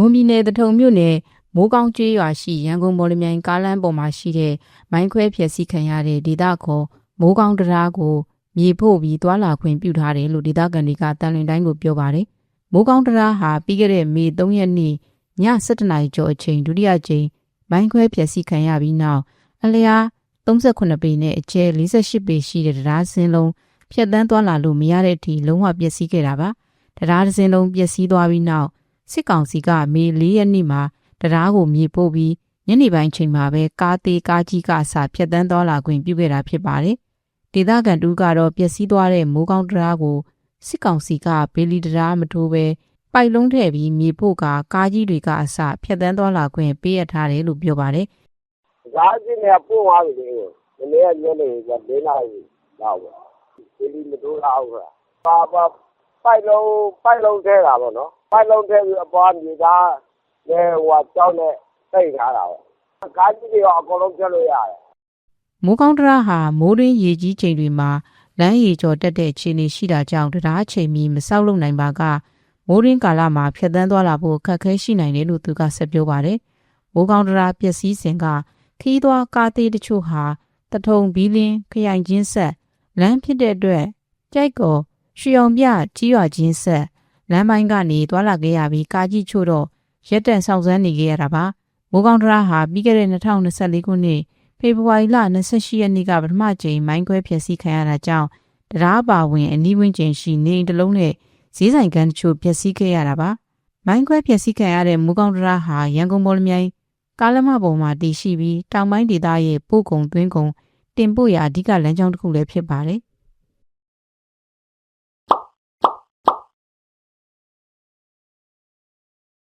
မွန်ပြည်နယ်တထုံမြို့နယ်မိုးကောင်းကျွေးရွာရှိရန်ကုန်မော်လမြိုင်ကားလမ်းပေါ်မှာရှိတဲ့မိုင်းခွဲဖျက်ဆီးခံရတဲ့ဒေသခေါ်မိုးကောင်းတရားကိုမြေဖို့ပြီးသွာလာခွင့်ပြုထားတယ်လို့ဒေသခံတွေကတန်လွင်တိုင်းကိုပြောပါတယ်။မိုးကောင်းတရားဟာပြီးခဲ့တဲ့မေ3ရက်နေ့ည7:00နာရီကျော်အချိန်ဒုတိယကြိမ်မိုင်းခွဲဖျက်ဆီးခံရပြီးနောက်အလျား38ပေနဲ့အကျယ်48ပေရှိတဲ့တရားစင်းလုံးဖြတ်တန်းသွားလာလို့မရတဲ့အထိလုံးဝပျက်စီးခဲ့တာပါ။တရားစင်းလုံးပျက်စီးသွားပြီးနောက် စစ်ကောင်စီကမေ၄ရက်နေ့မှာတရားကိုမြေပို့ပြီးညနေပိုင်းချိန်မှာပဲကားသေးကားကြီးကအစာဖြတ်တန်းသွားလာခွင့်ပြုခဲ့တာဖြစ်ပါတယ်။ဒေသခံတူကတော့ပျက်စီးသွားတဲ့မိုးကောင်းတရားကိုစစ်ကောင်စီကဘေလီတရားမထိုးပဲပိုက်လုံးထည့်ပြီးမြေပို့ကကားကြီးတွေကအစာဖြတ်တန်းသွားလာခွင့်ပေးရထားတယ်လို့ပြောပါတယ်။ကားကြီးနဲ့ပို့သွားပြီလေ။ဒီနေ့ညနေက၄နာရီလောက်ပဲ။ဒီလိုမတိုးတော့ဘူး။ပါပါ ပိုက်လုံးပိုက်လုံးထဲတာပေါ့နော်။ပိုက်လုံးထဲပြီးအပေါ်မြေသားနဲ့ဟိုကြောက်နဲ့တိတ်ထားတာပေါ့။ကားကြီးတွေကအကုန်လုံးဖြတ်လို့ရတယ်။မိုးကောင်းတရားဟာမိုးရင်းရေကြီးချိန်တွေမှာလမ်းရေကျော်တက်တဲ့ခြေနေရှိတာကြောင့်တရားချိန်မီမဆောက်လုပ်နိုင်ပါကမိုးရင်းကာလမှာဖြတ်တန်းသွားလာဖို့အခက်အခဲရှိနိုင်တယ်လို့သူကဆက်ပြောပါတယ်။မိုးကောင်းတရားပျက်စီးစဉ်ကခီးသွားကားသေးတချို့ဟာတထုံဘီလင်းခရိုင်ချင်းဆက်လမ်းဖြစ်တဲ့အတွက်ကြိုက်ကော ရွှေအောင်ပြကြီးရွာချင်းဆက်လမ်းပိုင်းကနေသွာလာခဲ့ရပြီးကားကြီးချို့တော့ရက်တက်ဆောင်စမ်းနေခဲ့ရတာပါမိုးကောင်းတရားဟာပြီးခဲ့တဲ့2024ခုနှစ်ဖေဖော်ဝါရီလ28ရက်နေ့ကပထမကြိမ်မိုင်းခွဲဖျက်ဆီးခံရတာကြောင့်တရားပါဝင်အနီးဝန်းကျင်ရှိနေအိမ်တစ်လုံးနဲ့ဈေးဆိုင်ကန်တချို့ဖျက်ဆီးခဲ့ရတာပါမိုင်းခွဲဖျက်ဆီးခံရတဲ့မိုးကောင်းတရားဟာရန်ကုန်မော်လမြိုင်ကားလမ်းမပေါ်မှာတည်ရှိပြီးတောင်ပိုင်းဒေသရဲ့ပို့ကုံသွင်းကုံတင်ပို့ရာအဓိကလမ်းကြောင်းတစ်ခုလည်းဖြစ်ပါတယ်